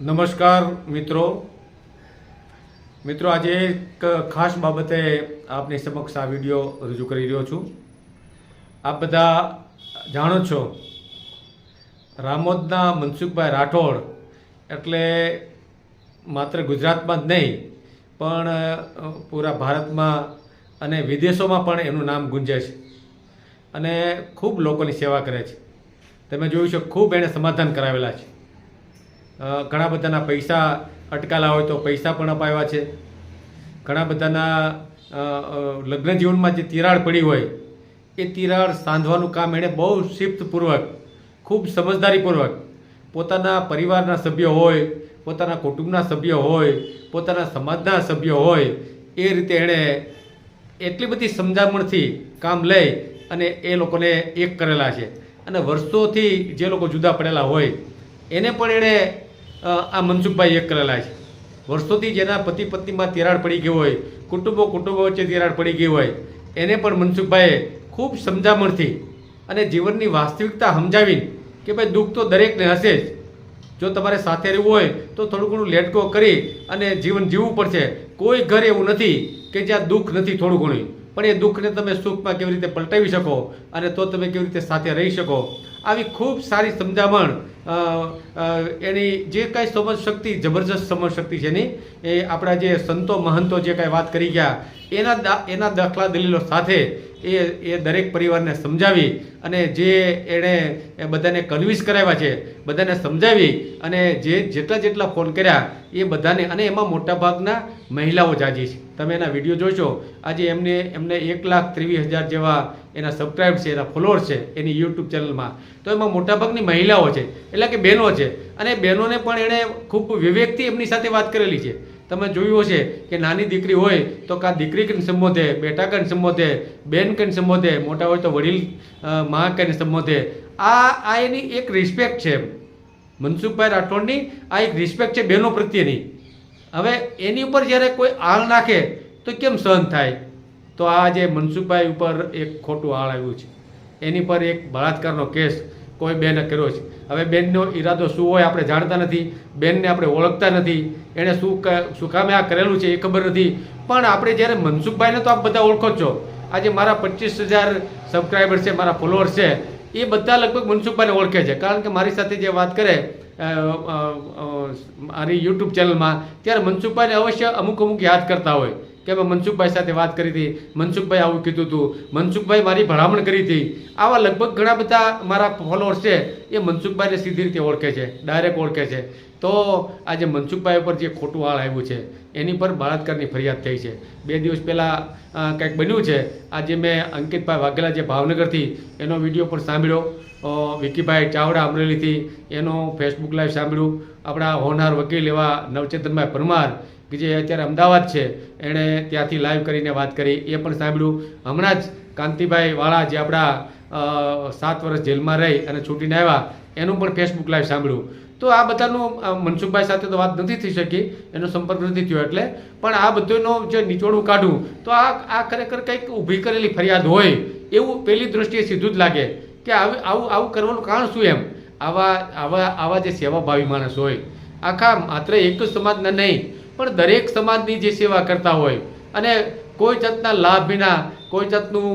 નમસ્કાર, મિત્રો. મિત્રો, આજે એક ખાસ બાબતે આપની સમક્ષ આ વીડિયો રજૂ કરી રહ્યો છું. આપ બધા જાણો છો, રામોદના મનસુખભાઈ રાઠોડ એટલે માત્ર ગુજરાતમાં જ નહીં, પણ પૂરા ભારતમાં અને વિદેશોમાં પણ એનું નામ ગુંજે છે અને ખૂબ લોકોની સેવા કરે છે. તમે જોયું છે, ખૂબ એણે સમાધાન કરાવેલા છે. ઘણા બધાના પૈસા અટકાલા હોય તો પૈસા પણ અપાવ્યા છે. ઘણા બધાના લગ્ન જીવનમાં જે તિરાડ પડી હોય, એ તિરાડ સાંધવાનું કામ એણે બહુ શિફ્તપૂર્વક ખૂબ સમજદારીપૂર્વક પોતાના પરિવારના સભ્યો હોય, પોતાના કુટુંબના સભ્યો હોય, પોતાના સમાજના સભ્યો હોય, એ રીતે એણે એટલી બધી સમજામણથી કામ લઈ અને એ લોકોને એક કરેલા છે. અને વર્ષોથી જે લોકો જુદા પડેલા હોય, એને પણ એણે આ મનસુખભાઈ એક કરેલા છે. વર્ષોથી જેના પતિ પત્નીમાં તિરાડ પડી ગઈ હોય, કુટુંબો કુટુંબો વચ્ચે તિરાડ પડી ગઈ હોય, એને પણ મનસુખભાઈએ ખૂબ સમજામણથી અને જીવનની વાસ્તવિકતા સમજાવીને કે ભાઈ દુઃખ તો દરેકને હશે જ. જો તમારે સાથે રહેવું હોય, તો થોડું ઘણું લેટકો કરી અને જીવન જીવવું પડશે. કોઈ ઘર એવું નથી કે જ્યાં દુઃખ નથી થોડું ઘણું. પણ એ દુઃખને તમે સુખમાં કેવી રીતે પલટાવી શકો અને તો તમે કેવી રીતે સાથે રહી શકો? આવી ખૂબ સારી સમજામણ એની જે કાંઈ સમજ શક્તિ જબરજસ્ત સમજ શક્તિ છે એની, એ આપણા જે સંતો મહંતો જે કાંઈ વાત કરી ગયા એના એના દાખલા દલીલો સાથે એ એ દરેક પરિવારને સમજાવી અને જે એણે બધાને કન્વિન્સ કરાવ્યા છે, બધાને સમજાવી અને જે જેટલા જેટલા ફોન કર્યા, એ બધાને અને એમાં મોટાભાગના મહિલાઓ જાજી છે. તમે એના વીડિયો જોશો, આજે એમને એમને એક લાખ ત્રેવીસ હજાર જેવા એના સબસ્ક્રાઈબ છે, એના ફોલોઅર્સ છે એની યુટ્યુબ ચેનલમાં તો એમાં મોટાભાગની મહિલાઓ છે, એટલે કે બહેનો છે. અને બહેનોને પણ એણે ખૂબ વિવેકથી એમની સાથે વાત કરેલી છે. તમે જોયું હશે કે નાની દીકરી હોય તો કાં દીકરી કંઈ સંબોધે, બેટા કંઈ સંબોધે, બેન કંઈ સંબોધે, મોટા હોય તો વડીલ મા કને સંબોધે. આ આ એની એક રિસ્પેક્ટ છે મનસુખભાઈ રાઠોડની આ એક રિસ્પેક્ટ છે બહેનો પ્રત્યેની. હવે એની ઉપર જ્યારે કોઈ આળ નાખે તો કેમ સહન થાય? તો આ જે મનસુખભાઈ ઉપર એક ખોટું આળ આવ્યું છે. એની પર એક બળાત્કારનો કેસ કોઈ બેને કર્યો છે. હવે બેનનો ઈરાદો શું હોય આપણે જાણતા નથી. બેનને આપણે ઓળખતા નથી. એણે શું શું કામે આ કરેલું છે એ ખબર નથી. પણ આપણે જ્યારે મનસુખભાઈને તો આપ બધા ઓળખો જ છો. આજે મારા પચીસ હજાર સબસ્ક્રાઈબર છે, મારા ફોલોઅર્સ છે. એ બધા લગભગ મનસુખભાઈને ઓળખે છે. કારણ કે મારી સાથે જે વાત કરે મારી યુટ્યુબ ચેનલમાં, ત્યારે મનસુખભાઈને અવશ્ય અમુક અમુક યાદ કરતા હોય. કે મેં મનસુખભાઈ સાથે વાત કરી હતી, મનસુખભાઈ આવું કીધું હતું, મનસુખભાઈ મારી ભલામણ કરી હતી. આવા લગભગ ઘણા બધા મારા ફોલોઅર્સ છે, એ મનસુખભાઈને સીધી રીતે ઓળખે છે ડાયરેક્ટ ઓળખે છે. તો આજે મનસુખભાઈ ઉપર જે ખોટું આળ આવ્યું છે, એની પર બળાત્કારની ફરિયાદ થઈ છે. બે દિવસ પહેલાં કંઈક બન્યું છે, આજે મેં અંકિતભાઈ વાઘેલા જે ભાવનગરથી, એનો વીડિયો પણ સાંભળ્યો. વિકીભાઈ ચાવડા અમરેલીથી, એનો ફેસબુક લાઈવ સાંભળ્યું. આપણા હોનાર વકીલ એવા નવચેતનભાઈ પરમાર કે જે અત્યારે અમદાવાદ છે, એણે ત્યાંથી લાઈવ કરીને વાત કરી. એ પણ સાંભળ્યું. હમણાં જ કાંતિભાઈ વાળા જે આપણા સાત વર્ષ જેલમાં રહી અને છૂટીને આવ્યા, એનું પણ ફેસબુક લાઈવ સાંભળ્યું. તો આ બધાનું મનસુખભાઈ સાથે તો વાત નથી થઈ શકી, એનો સંપર્ક નથી થયો એટલે. પણ આ બધુંનો જે નિચોડું કાઢું, તો આ આ ખરેખર કંઈક ઊભી કરેલી ફરિયાદ હોય, એવું પહેલી દૃષ્ટિએ સીધું જ લાગે કે આવું આવું આવું કરવાનું કારણ શું એમ? આવા આવા આવા જે સેવાભાવી માણસ હોય આખા માત્ર એક સમાજના નહીં, પણ દરેક સમાજની જે સેવા કરતા હોય અને કોઈ જાતના લાભ વિના, કોઈ જાતનું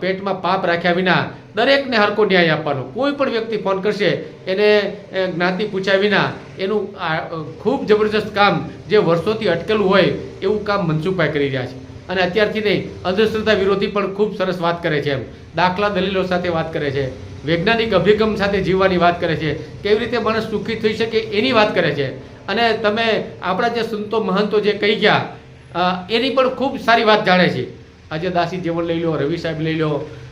પેટમાં પાપ રાખ્યા વિના દરેકને હરકો ન્યાય આપવાનો. કોઈ પણ વ્યક્તિ ફોન કરશે, એને જ્ઞાતિ પૂછ્યા વિના એનું ખૂબ જબરજસ્ત કામ જે વર્ષોથી અટકેલું હોય એવું કામ મનસુખભાઈ કરી રહ્યા છે. અને અત્યારથી નહીં અંધશ્રદ્ધા વિરોધી પણ ખૂબ સરસ વાત કરે છે એમ. દાખલા દલીલો સાથે વાત કરે છે. વૈજ્ઞાનિક અભિગમ સાથે જીવવાની વાત કરે છે, કેવી રીતે માણસ સુખી થઈ શકે એની વાત કરે છે. અને તમે આપણા જે સંતો મહંતો જે કહી ગયા એની પણ ખૂબ સારી વાત જાણે છે. આજે દાસી જીવન લઈ લો, રવિ સાહેબ લઈ લો,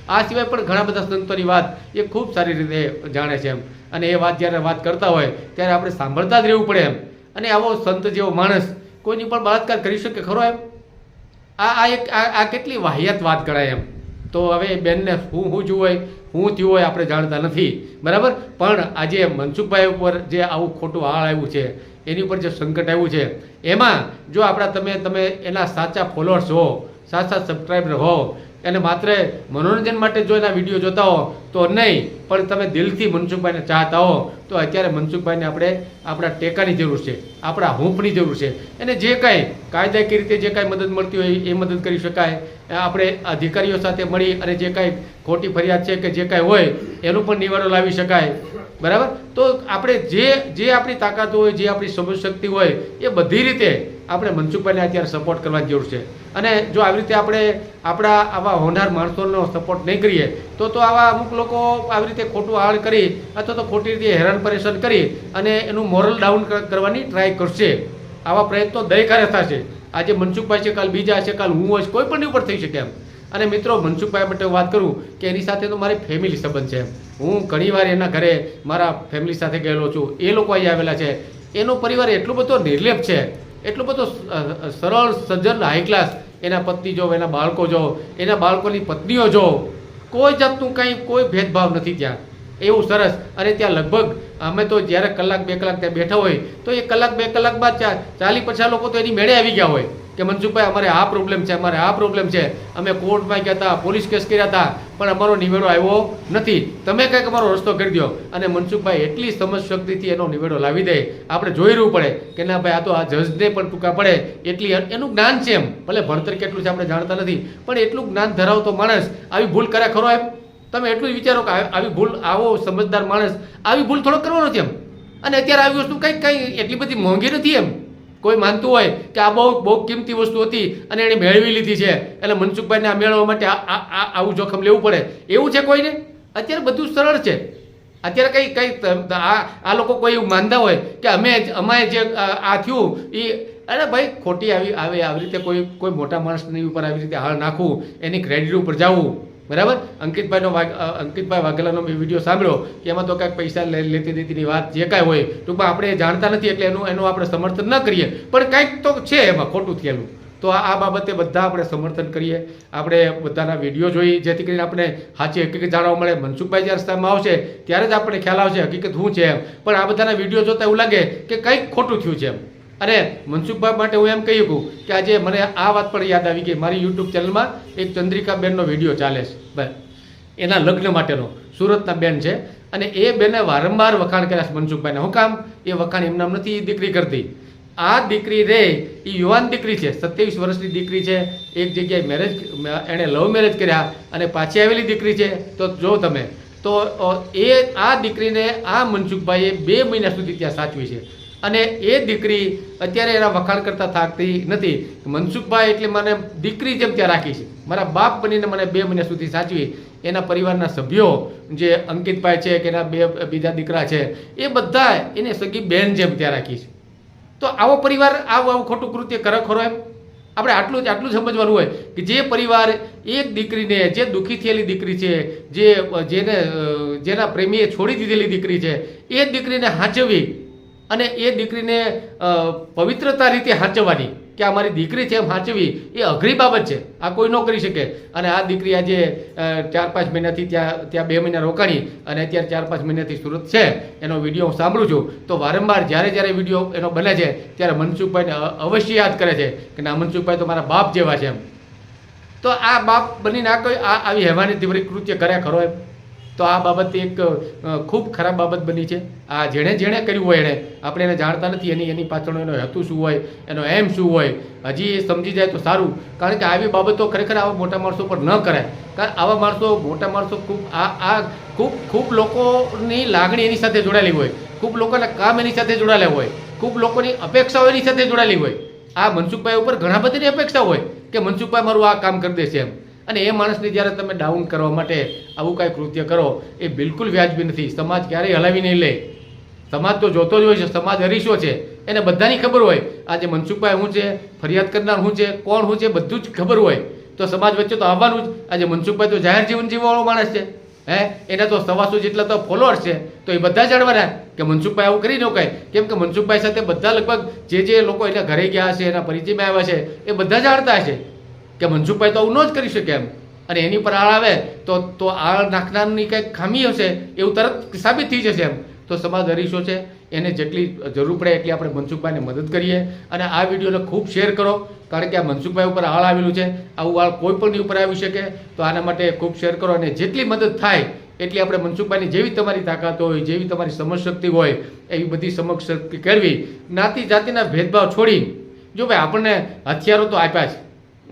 આ સિવાય પણ ઘણા બધા સંતોની વાત એ ખૂબ સારી રીતે જાણે છે એમ. અને એ વાત જ્યારે વાત કરતા હોય, ત્યારે આપણે સાંભળતા જ રહેવું પડે એમ. અને આવો સંત જેવો માણસ કોઈની પણ બળાત્કાર કરી શકે ખરો એમ? આ આ એક, આ કેટલી વાહિયાત વાત કરાય એમ. તો હવે બેનને શું શું જોવું હોય થયું હોય આપણે જાણતા નથી. બરાબર? પણ આજે મનસુખભાઈ ઉપર જે આવું ખોટું આળ આવ્યું છે, એની ઉપર જે સંકટ આવ્યું છે, એમાં જો આપણા તમે તમે એના સાચા ફોલોઅર્સ હો સાચા સબસ્ક્રાઈબ હો એને માત્ર મનોરંજન માટે જો એના વીડિયો જોતા હો, તો નહીં, પણ તમે દિલથી મનસુખભાઈને ચાહતા હો, તો અત્યારે મનસુખભાઈને આપણે આપણા ટેકાની જરૂર છે, આપણા હૂંફની જરૂર છે. એને જે કાંઈ કાયદાકીય રીતે જે કાંઈ મદદ મળતી હોય એ મદદ કરી શકાય. આપણે અધિકારીઓ સાથે મળી અને જે કાંઈ ખોટી ફરિયાદ છે કે જે કાંઈ હોય, એનું પણ નિવારો લાવી શકાય. બરાબર? તો આપણે જે જે આપણી તાકાત હોય, જે આપણી સમજ શક્તિ હોય, એ બધી રીતે આપણે મનસુખભાઈને અત્યારે સપોર્ટ કરવાની જરૂર છે. અને જો આવી રીતે આપણે આપણા આવા હોનાર માણસોનો સપોર્ટ નહીં કરીએ, તો તો આવા અમુક લોકો આવી રીતે ખોટું આળ કરી અથવા તો ખોટી રીતે હેરાન પરેશાન કરી અને એનું મોરલ ડાઉન કરવાની ટ્રાય કરશે. આવા પ્રયત્નો દયકારે થશે. આજે મનસુખભાઈ છે, કાલ બીજા છે, કાલ હું હોઈશ કોઈ પણ ઉપર થઈ શકે એમ. અને મિત્રો, મનસુખભાઈ માટે વાત કરું કે એની સાથે તો મારી ફેમિલી સંબંધ છે હું ઘણીવાર એના ઘરે મારા ફેમિલી સાથે ગયેલો છું. એ લોકો અહીં આવેલા છે. એનો પરિવાર એટલો બધો નિર્લેપ છે. એટલો બધો સરળ, સજ્જન હાઈ ક્લાસ એના પત્ની જો એના બાળકો જો એના બાળકોની પત્નીઓ જો કોઈ જાતનું કંઈ, કોઈ ભેદભાવ નથી ત્યાં. એવું સરસ. અને ત્યાં લગભગ અમે તો જ્યારે કલાક, બે કલાક ત્યાં બેઠા હોય, તો એ કલાક, બે કલાક બાદ ચાલી પચાસ લોકો તો એની મેળે આવી ગયા હોય. કે મનસુખભાઈ, અમારે આ પ્રોબ્લેમ છે, અમારે આ પ્રોબ્લેમ છે. અમે કોર્ટમાં ગયા હતા, પોલીસ કેસ કર્યા હતા, પણ અમારો નિવેડો આવ્યો નથી. તમે કંઈક અમારો રસ્તો કરી દો અને મનસુખભાઈ એટલી સમજ શક્તિથી એનો નિવેડો લાવી દે. આપણે જોઈ રહેવું પડે કે ના ભાઈ, આ તો આ જજને પણ ટૂંકા પડે. એટલી એનું જ્ઞાન છે એમ. ભલે ભણતર કેટલું છે આપણે જાણતા નથી, પણ એટલું જ્ઞાન ધરાવતો માણસ, આવી ભૂલ કરે ખરો એમ? તમે એટલું જ વિચારો કે આવી ભૂલ, આવો સમજદાર માણસ, આવી ભૂલ થોડો કરવાનો છે એમ. અને અત્યારે આવી વસ્તુ કંઈક કંઈ એટલી બધી મોંઘી નથી એમ. કોઈ માનતું હોય કે આ બહુ બહુ કિંમતી વસ્તુ હતી અને એણે મેળવી લીધી છે, એટલે મનસુખભાઈને આ મેળવવા માટે આવું જોખમ લેવું પડે. એવું છે કોઈને? અત્યારે બધું સરળ છે. અત્યારે કઈ કઈ આ લોકો કોઈ એવું માનતા હોય કે અમે અમારે જે આ થયું એ અરે ભાઈ, ખોટી આવી આવે આવી રીતે કોઈ કોઈ મોટા માણસની ઉપર આવી રીતે હાળ નાખવું, એની ક્રેડિટ ઉપર જવું. બરાબર? અંકિતભાઈનો અંકિતભાઈ વાઘેલાનો મેં વીડિયો સાંભળ્યો કે એમાં તો કાંઈક પૈસા લેતી દેતીની વાત જે કાંઈ હોય, ટૂંકમાં આપણે જાણતા નથી એટલે એનું એનું આપણે સમર્થન ન કરીએ. પણ કંઈક તો છે એમાં, ખોટું થયેલું. તો આ બાબતે બધા આપણે સમર્થન કરીએ. આપણે બધાના વીડિયો જોઈ, જેથી કરીને આપણે સાચી હકીકત જાણવા મળે. મનસુખભાઈ જ્યારે રસ્તામાં આવશે, ત્યારે જ આપણને ખ્યાલ આવશે, હકીકત શું છે એમ. પણ આ બધાના વીડિયો જોતા એવું લાગે કે કંઈક ખોટું થયું છે એમ. અને મનસુખભાઈ માટે હું એમ કહી શકું કે આજે મને આ વાત પણ યાદ આવી ગઈ. મારી યુટ્યુબ ચેનલમાં એક ચંદ્રિકાબેનનો વીડિયો ચાલે છે. બસ. એના લગ્ન માટેનો. સુરતના બેન છે. અને એ બેને વારંવાર વખાણ કર્યા છે મનસુખભાઈને. હું કામ? એ વખાણ એમનામ નથી એ દીકરી કરતી. આ દીકરી રે, એ યુવાન દીકરી છે. સત્યાવીસ વર્ષની દીકરી છે. એક જગ્યાએ મેરેજ એણે લવ મેરેજ કર્યા અને પાછી આવેલી દીકરી છે. તો જો તમે, તો એ, આ દીકરીને આ મનસુખભાઈએ બે મહિના સુધી ત્યાં સાચવી છે. અને એ દીકરી અત્યારે એના વખાણ કરતા થાકતી નથી. મનસુખભાઈ એટલે મને દીકરી જેમ ત્યાં રાખી છે. મારા બાપ બનીને મને બે મહિના સુધી સાચવી. એના પરિવારના સભ્યો જે અંકિતભાઈ છે કે એના બે બીજા દીકરા છે, એ બધા એને સગી બેન જેમ ત્યાં રાખી છે. તો આવો પરિવાર, આવું આવું ખોટું કૃત્ય કરે ખરો એમ? આપણે આટલું જ, આટલું સમજવાનું હોય કે જે પરિવાર એક દીકરીને, જે દુઃખી થયેલી દીકરી છે, જે, જેને જેના પ્રેમીએ છોડી દીધેલી દીકરી છે, એ દીકરીને હાંચવી અને એ દીકરીને પવિત્રતા રીતે હાંચવાની કે આ મારી દીકરી છે એમ હાંચવી, એ અઘરી બાબત છે. આ કોઈ ન કરી શકે. અને આ દીકરી આજે ચાર પાંચ મહિનાથી ત્યાં ત્યાં બે મહિના રોકાણી અને અત્યારે ચાર પાંચ મહિનાથી સુરત છે. એનો વીડિયો હું સાંભળું છું. તો વારંવાર જ્યારે જ્યારે વીડિયો એનો બને છે, ત્યારે મનસુખભાઈને અવશ્ય યાદ કરે છે કે ના, મનસુખભાઈ તો મારા બાપ જેવા છે એમ. તો આ બાપ બનીને આ કોઈ, આ આવી હેવાની તીવ્ર કૃત્ય કર્યા ખરો એમ? તો આ બાબત એક ખૂબ ખરાબ બાબત બની છે. આ જેણે જેણે કર્યું હોય એણે આપણે એને જાણતા નથી એની એની પાછળનો એનો હેતુ શું હોય, એનો એમ શું હોય. હજી એ સમજી જાય તો સારું. કારણ કે આવી બાબતો ખરેખર આવા મોટા માણસો પર ન કરાય. કારણ આવા માણસો, મોટા માણસો ખૂબ, આ આ ખૂબ ખૂબ લોકોની લાગણી એની સાથે જોડાયેલી હોય. ખૂબ લોકોના કામ એની સાથે જોડાયેલા હોય. ખૂબ લોકોની અપેક્ષાઓ એની સાથે જોડાયેલી હોય. આ મનસુખભાઈ ઉપર ઘણા બધાની અપેક્ષા હોય કે મનસુખભાઈ મારું આ કામ કરી દેશે એમ. અને એ માણસને જ્યારે તમે ડાઉન કરવા માટે આવું કાંઈ કૃત્ય કરો, એ બિલકુલ વ્યાજબી નથી. સમાજ ક્યારેય હલાવી નહીં લે. સમાજ તો જોતો જ હોય છે, સમાજ હરીશો છે. એને બધાની ખબર હોય. આજે મનસુખભાઈ શું છે, ફરિયાદ કરનાર શું છે, કોણ શું છે, બધું જ ખબર હોય. તો સમાજ વચ્ચે તો આવવાનું જ. આજે મનસુખભાઈ તો જાહેર જીવન જીવવાળો માણસ છે. હે? એના તો સવાસો જેટલા તો ફોલોઅર્સ છે. તો એ બધા જાણવાના કે મનસુખભાઈ આવું કરી ન કાંઈ. કેમ કે મનસુખભાઈ સાથે બધા લગભગ જે જે લોકો એના ઘરે ગયા હશે, એના પરિચયમાં આવ્યા છે, એ બધા જાણતા હશે. કે મનસુખભાઈ તો આવું ન જ કરી શકે એમ. અને એની પર આળ આવે તો તો આળ નાખનારની કંઈક ખામી હશે, એવું તરત સાબિત થઈ જશે એમ. તો સમાજ હરીશો છે, એને જેટલી જરૂર પડે એટલી આપણે મનસુખભાઈને મદદ કરીએ. અને આ વિડીયોને ખૂબ શેર કરો, કારણ કે આ મનસુખભાઈ ઉપર આળ આવેલું છે. આવું આળ કોઈ પણની ઉપર આવી શકે, તો આના માટે ખૂબ શેર કરો. અને જેટલી મદદ થાય, એટલી આપણે મનસુખભાઈની જેવી તમારી તાકાત હોય, જેવી તમારી સમજશક્તિ હોય, એવી બધી સમજશક્તિ કેળવી. જ્ઞાતિ જાતિના ભેદભાવ છોડી, જો ભાઈ આપણને હથિયારો તો આપ્યા છે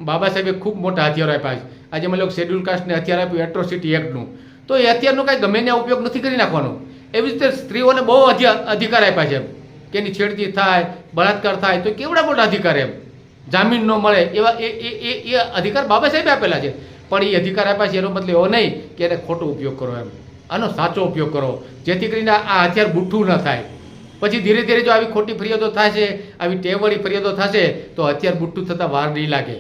બાબા સાહેબે ખૂબ મોટા હથિયારો આપ્યા છે. આજે મને શેડ્યુલ કાસ્ટને હથિયાર આપ્યું એટ્રોસિટી એક્ટનું તો એ હથિયારનો કાંઈ ગમે ત્યાં ઉપયોગ નથી કરી નાખવાનો. એવી રીતે સ્ત્રીઓને બહુ અધિકાર આપ્યા છે કે એની છેડતી થાય, બળાત્કાર થાય, તો કેવડા મોટા અધિકાર એમ? જામીન ન મળે એવા એ એ એ અધિકાર બાબા સાહેબે આપેલા છે. પણ એ અધિકાર આપ્યા છે એનો મતલબ એવો નહીં કે એને ખોટો ઉપયોગ કરો એમ. આનો સાચો ઉપયોગ કરો. જેથી કરીને આ હથિયાર બુઠ્ઠું ન થાય. પછી ધીરે ધીરે જો આવી ખોટી ફરિયાદો થશે, આવી ટેવળી ફરિયાદો થશે, તો હથિયાર બુઠ્ઠું થતાં વાર નહીં લાગે.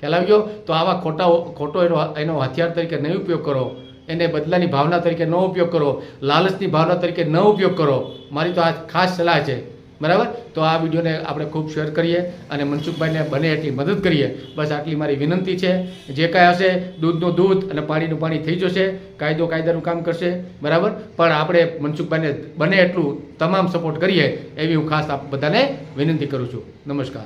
ખ્યાલ ગયો? તો આવા ખોટા ખોટો એનો એનો હથિયાર તરીકે નહીં ઉપયોગ કરો. એને બદલાની ભાવના તરીકે ન ઉપયોગ કરો. લાલચની ભાવના તરીકે ન ઉપયોગ કરો. મારી તો આ ખાસ સલાહ છે. બરાબર? તો આ વિડીયોને આપણે ખૂબ શેર કરીએ અને મનસુખભાઈને બને એટલી મદદ કરીએ. બસ આટલી મારી વિનંતી છે. જે કાંઈ હશે, દૂધનું દૂધ અને પાણીનું પાણી થઈ જશે. કાયદો કાયદાનું કામ કરશે. બરાબર? પણ આપણે મનસુખભાઈને બને એટલું તમામ સપોર્ટ કરીએ એવી હું ખાસ આપ બધાને વિનંતી કરું છું. નમસ્કાર.